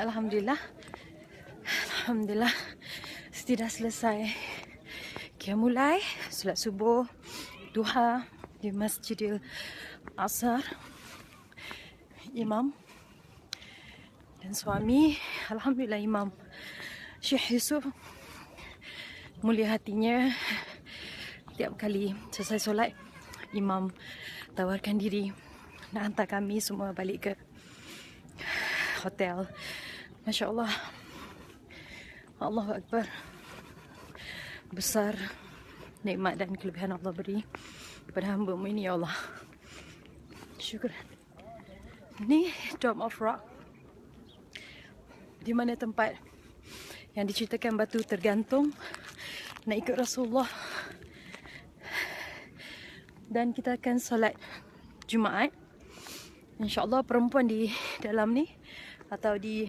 Alhamdulillah. Alhamdulillah. Sudah selesai. Kita mulai solat subuh, duha di Masjidil Asar. Imam dan suami, Alhamdulillah Imam Syekh Yusuf mulia hatinya tiap kali selesai solat Imam tawarkan diri nak hantar kami semua balik ke hotel. Masya Allah. Allahu Akbar. Besar nikmat dan kelebihan Allah beri kepada hamba ini ya Allah. Syukur. Ni Dome of Rock. Di mana tempat yang diceritakan batu tergantung nak ikut Rasulullah. Dan kita akan solat Jumaat. InsyaAllah perempuan di dalam ni atau di